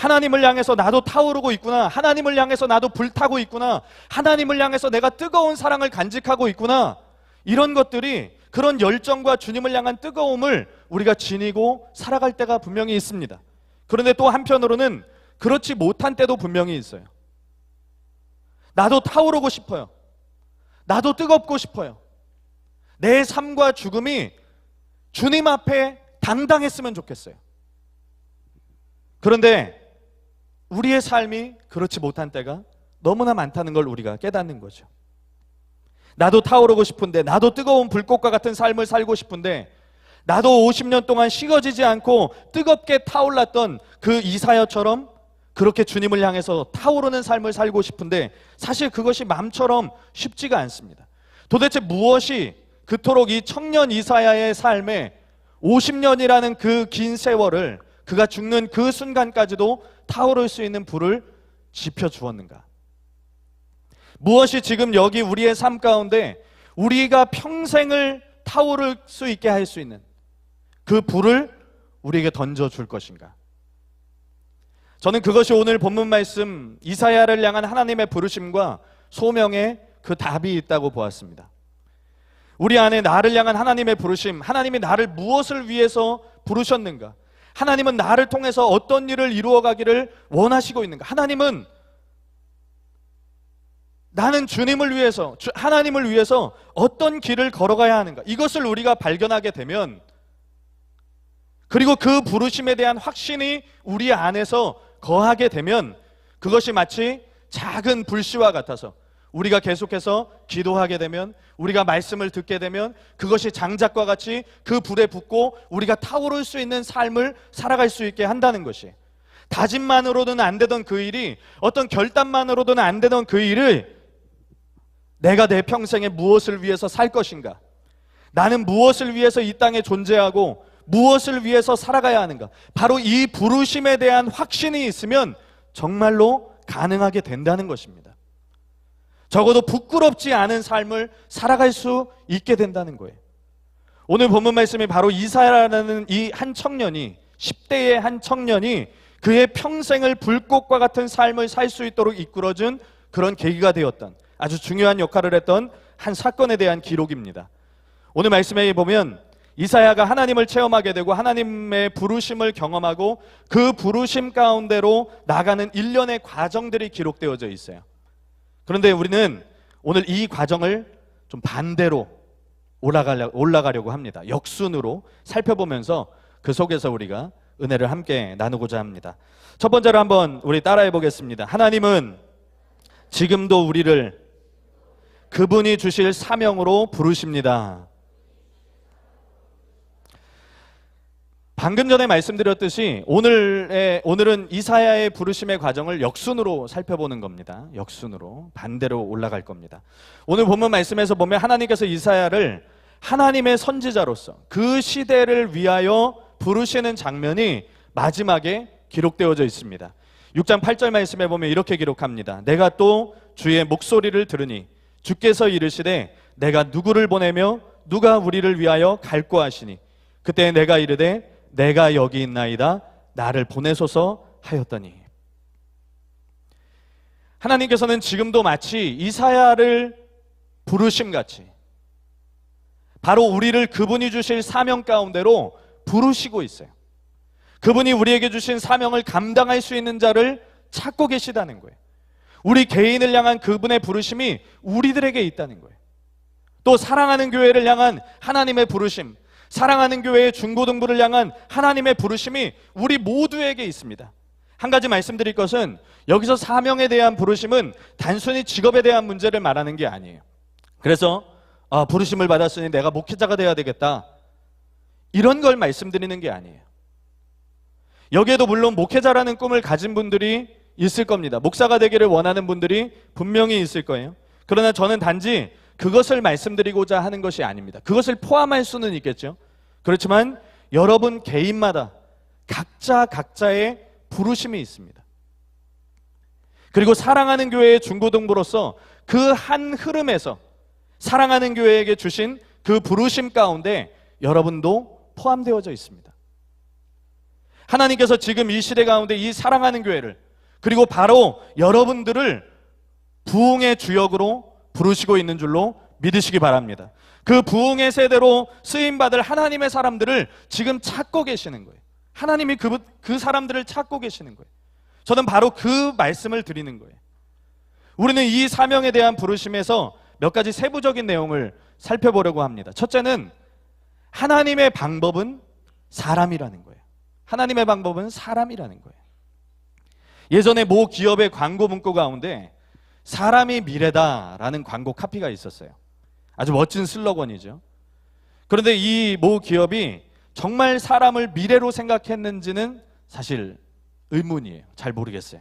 하나님을 향해서 나도 타오르고 있구나. 하나님을 향해서 나도 불타고 있구나. 하나님을 향해서 내가 뜨거운 사랑을 간직하고 있구나. 이런 것들이 그런 열정과 주님을 향한 뜨거움을 우리가 지니고 살아갈 때가 분명히 있습니다. 그런데 또 한편으로는 그렇지 못한 때도 분명히 있어요. 나도 타오르고 싶어요. 나도 뜨겁고 싶어요. 내 삶과 죽음이 주님 앞에 당당했으면 좋겠어요. 그런데 우리의 삶이 그렇지 못한 때가 너무나 많다는 걸 우리가 깨닫는 거죠. 나도 타오르고 싶은데, 나도 뜨거운 불꽃과 같은 삶을 살고 싶은데, 나도 50년 동안 식어지지 않고 뜨겁게 타올랐던 그 이사야처럼 그렇게 주님을 향해서 타오르는 삶을 살고 싶은데 사실 그것이 마음처럼 쉽지가 않습니다. 도대체 무엇이 그토록 이 청년 이사야의 삶에 50년이라는 그 긴 세월을 그가 죽는 그 순간까지도 타오를 수 있는 불을 지펴 주었는가? 무엇이 지금 여기 우리의 삶 가운데 우리가 평생을 타오를 수 있게 할 수 있는 그 불을 우리에게 던져 줄 것인가? 저는 그것이 오늘 본문 말씀 이사야를 향한 하나님의 부르심과 소명의 그 답이 있다고 보았습니다. 우리 안에 나를 향한 하나님의 부르심, 하나님이 나를 무엇을 위해서 부르셨는가? 하나님은 나를 통해서 어떤 일을 이루어 가기를 원하시고 있는가? 하나님은 나는 주님을 위해서, 하나님을 위해서 어떤 길을 걸어가야 하는가? 이것을 우리가 발견하게 되면 그리고 그 부르심에 대한 확신이 우리 안에서 거하게 되면 그것이 마치 작은 불씨와 같아서 우리가 계속해서 기도하게 되면 우리가 말씀을 듣게 되면 그것이 장작과 같이 그 불에 붙고 우리가 타오를 수 있는 삶을 살아갈 수 있게 한다는 것이. 다짐만으로는 안 되던 그 일이 어떤 결단만으로는 안 되던 그 일을 내가 내 평생에 무엇을 위해서 살 것인가? 나는 무엇을 위해서 이 땅에 존재하고 무엇을 위해서 살아가야 하는가? 바로 이 부르심에 대한 확신이 있으면 정말로 가능하게 된다는 것입니다 적어도 부끄럽지 않은 삶을 살아갈 수 있게 된다는 거예요. 오늘 본문 말씀이 바로 이사야라는 이 한 청년이 10대의 한 청년이 그의 평생을 불꽃과 같은 삶을 살 수 있도록 이끌어준 그런 계기가 되었던 아주 중요한 역할을 했던 한 사건에 대한 기록입니다. 오늘 말씀에 보면 이사야가 하나님을 체험하게 되고 하나님의 부르심을 경험하고 그 부르심 가운데로 나가는 일련의 과정들이 기록되어져 있어요. 그런데 우리는 오늘 이 과정을 좀 반대로 올라가려, 올라가려고 합니다. 역순으로 살펴보면서 그 속에서 우리가 은혜를 함께 나누고자 합니다. 첫 번째로 한번 우리 따라해 보겠습니다. 하나님은 지금도 우리를 그분이 주실 사명으로 부르십니다. 방금 전에 말씀드렸듯이 오늘의 오늘은 이사야의 부르심의 과정을 역순으로 살펴보는 겁니다. 역순으로 반대로 올라갈 겁니다. 오늘 본문 말씀에서 보면 하나님께서 이사야를 하나님의 선지자로서 그 시대를 위하여 부르시는 장면이 마지막에 기록되어져 있습니다. 6장 8절 말씀에 보면 이렇게 기록합니다. 내가 또 주의 목소리를 들으니 주께서 이르시되 내가 누구를 보내며 누가 우리를 위하여 갈고 하시니 그때 내가 이르되 내가 여기 있나이다 나를 보내소서 하였더니 하나님께서는 지금도 마치 이사야를 부르심 같이 바로 우리를 그분이 주실 사명 가운데로 부르시고 있어요. 그분이 우리에게 주신 사명을 감당할 수 있는 자를 찾고 계시다는 거예요. 우리 개인을 향한 그분의 부르심이 우리들에게 있다는 거예요. 또 사랑하는 교회를 향한 하나님의 부르심, 사랑하는 교회의 중고등부를 향한 하나님의 부르심이 우리 모두에게 있습니다. 한 가지 말씀드릴 것은 여기서 사명에 대한 부르심은 단순히 직업에 대한 문제를 말하는 게 아니에요. 그래서 아, 부르심을 받았으니 내가 목회자가 돼야 되겠다. 이런 걸 말씀드리는 게 아니에요. 여기에도 물론 목회자라는 꿈을 가진 분들이 있을 겁니다. 목사가 되기를 원하는 분들이 분명히 있을 거예요. 그러나 저는 단지 그것을 말씀드리고자 하는 것이 아닙니다. 그것을 포함할 수는 있겠죠. 그렇지만 여러분 개인마다 각자 각자의 부르심이 있습니다. 그리고 사랑하는 교회의 중고등부로서 그 한 흐름에서 사랑하는 교회에게 주신 그 부르심 가운데 여러분도 포함되어져 있습니다. 하나님께서 지금 이 시대 가운데 이 사랑하는 교회를 그리고 바로 여러분들을 부흥의 주역으로 부르시고 있는 줄로 믿으시기 바랍니다. 그 부흥의 세대로 쓰임 받을 하나님의 사람들을 지금 찾고 계시는 거예요. 하나님이 그, 그 사람들을 찾고 계시는 거예요. 저는 바로 그 말씀을 드리는 거예요. 우리는 이 사명에 대한 부르심에서 몇 가지 세부적인 내용을 살펴보려고 합니다. 첫째는 하나님의 방법은 사람이라는 거예요. 하나님의 방법은 사람이라는 거예요. 예전에 모 기업의 광고 문구 가운데 사람이 미래다라는 광고 카피가 있었어요. 아주 멋진 슬로건이죠. 그런데 이 모 기업이 정말 사람을 미래로 생각했는지는 사실 의문이에요. 잘 모르겠어요.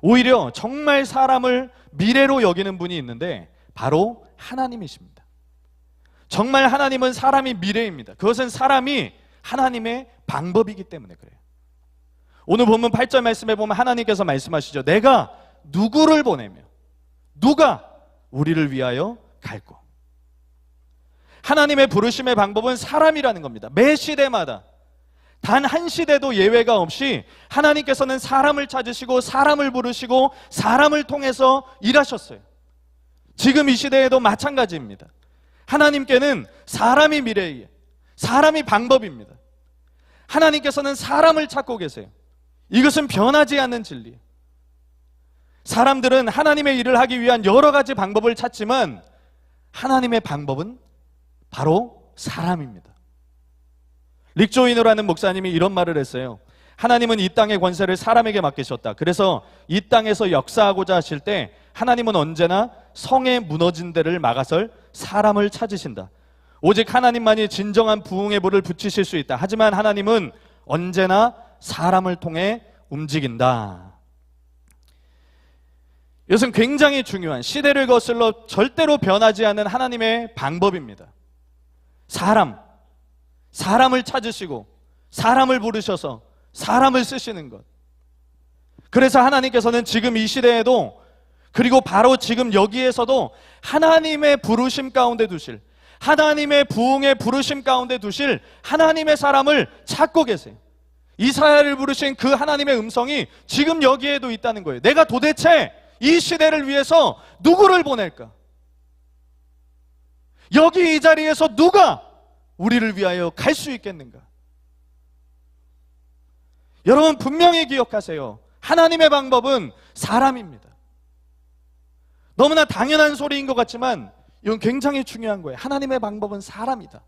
오히려 정말 사람을 미래로 여기는 분이 있는데 바로 하나님이십니다. 정말 하나님은 사람이 미래입니다. 그것은 사람이 하나님의 방법이기 때문에 그래요. 오늘 보면 8절 말씀에 보면 하나님께서 말씀하시죠. 내가 누구를 보내며 누가 우리를 위하여 갈고. 하나님의 부르심의 방법은 사람이라는 겁니다. 매 시대마다 단 한 시대도 예외가 없이 하나님께서는 사람을 찾으시고 사람을 부르시고 사람을 통해서 일하셨어요. 지금 이 시대에도 마찬가지입니다. 하나님께는 사람이 미래이에요. 사람이 방법입니다. 하나님께서는 사람을 찾고 계세요. 이것은 변하지 않는 진리예요. 사람들은 하나님의 일을 하기 위한 여러 가지 방법을 찾지만 하나님의 방법은 바로 사람입니다. 릭조이너라는 목사님이 이런 말을 했어요. 하나님은 이 땅의 권세를 사람에게 맡기셨다. 그래서 이 땅에서 역사하고자 하실 때 하나님은 언제나 성에 무너진 데를 막아설 사람을 찾으신다. 오직 하나님만이 진정한 부흥의 불을 붙이실 수 있다. 하지만 하나님은 언제나 사람을 통해 움직인다. 이것은 굉장히 중요한 시대를 거슬러 절대로 변하지 않는 하나님의 방법입니다. 사람, 사람을 찾으시고 사람을 부르셔서 사람을 쓰시는 것. 그래서 하나님께서는 지금 이 시대에도 그리고 바로 지금 여기에서도 하나님의 부르심 가운데 두실 하나님의 부흥의 부르심 가운데 두실 하나님의 사람을 찾고 계세요. 이스라엘을 부르신 그 하나님의 음성이 지금 여기에도 있다는 거예요. 내가 도대체 이 시대를 위해서 누구를 보낼까? 여기 이 자리에서 누가 우리를 위하여 갈 수 있겠는가? 여러분 분명히 기억하세요. 하나님의 방법은 사람입니다. 너무나 당연한 소리인 것 같지만 이건 굉장히 중요한 거예요. 하나님의 방법은 사람이다.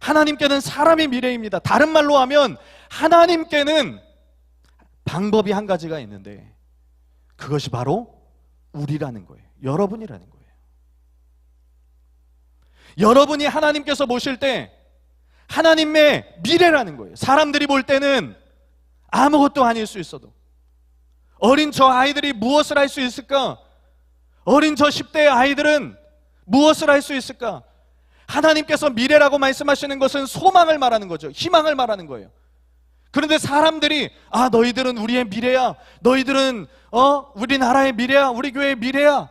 하나님께는 사람이 미래입니다. 다른 말로 하면 하나님께는 방법이 한 가지가 있는데 그것이 바로 우리라는 거예요. 여러분이라는 거예요. 여러분이 하나님께서 보실 때 하나님의 미래라는 거예요. 사람들이 볼 때는 아무것도 아닐 수 있어도 어린 저 아이들이 무엇을 할 수 있을까? 어린 저 10대의 아이들은 무엇을 할 수 있을까? 하나님께서 미래라고 말씀하시는 것은 소망을 말하는 거죠. 희망을 말하는 거예요. 그런데 사람들이 아 너희들은 우리의 미래야. 너희들은 어 우리나라의 미래야. 우리 교회의 미래야.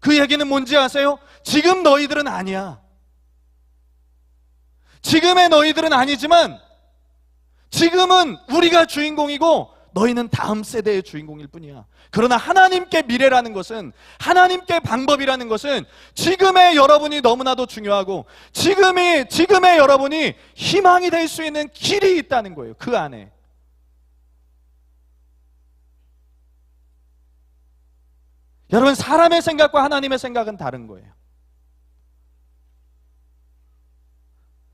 그 얘기는 뭔지 아세요? 지금 너희들은 아니야. 지금의 너희들은 아니지만 지금은 우리가 주인공이고 너희는 다음 세대의 주인공일 뿐이야. 그러나 하나님께 미래라는 것은 하나님께 방법이라는 것은 지금의 여러분이 너무나도 중요하고 지금이 지금의 여러분이 희망이 될 수 있는 길이 있다는 거예요. 그 안에. 여러분 사람의 생각과 하나님의 생각은 다른 거예요.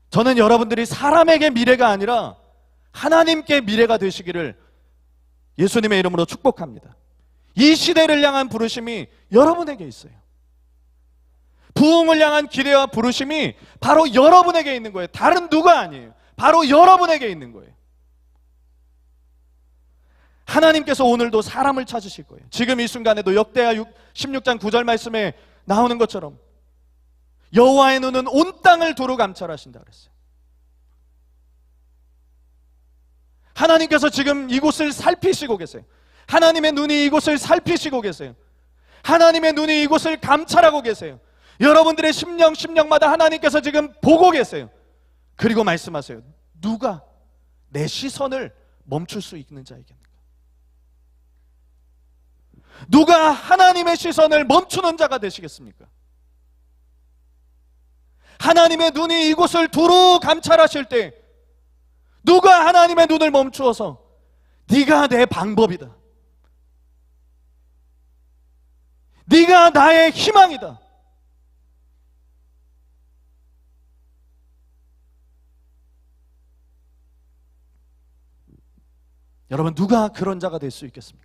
저는 여러분들이 사람에게 미래가 아니라 하나님께 미래가 되시기를 예수님의 이름으로 축복합니다. 이 시대를 향한 부르심이 여러분에게 있어요. 부흥을 향한 기대와 부르심이 바로 여러분에게 있는 거예요. 다른 누가 아니에요. 바로 여러분에게 있는 거예요. 하나님께서 오늘도 사람을 찾으실 거예요. 지금 이 순간에도 역대하 16장 9절 말씀에 나오는 것처럼 여호와의 눈은 온 땅을 두루 감찰하신다 그랬어요. 하나님께서 지금 이곳을 살피시고 계세요. 하나님의 눈이 이곳을 살피시고 계세요. 하나님의 눈이 이곳을 감찰하고 계세요. 여러분들의 심령, 심령마다 하나님께서 지금 보고 계세요. 그리고 말씀하세요. 누가 내 시선을 멈출 수 있는 자이겠는가? 누가 하나님의 시선을 멈추는 자가 되시겠습니까? 하나님의 눈이 이곳을 두루 감찰하실 때 하나님의 눈을 멈추어서 네가 내 방법이다. 네가 나의 희망이다. 여러분 누가 그런 자가 될 수 있겠습니까?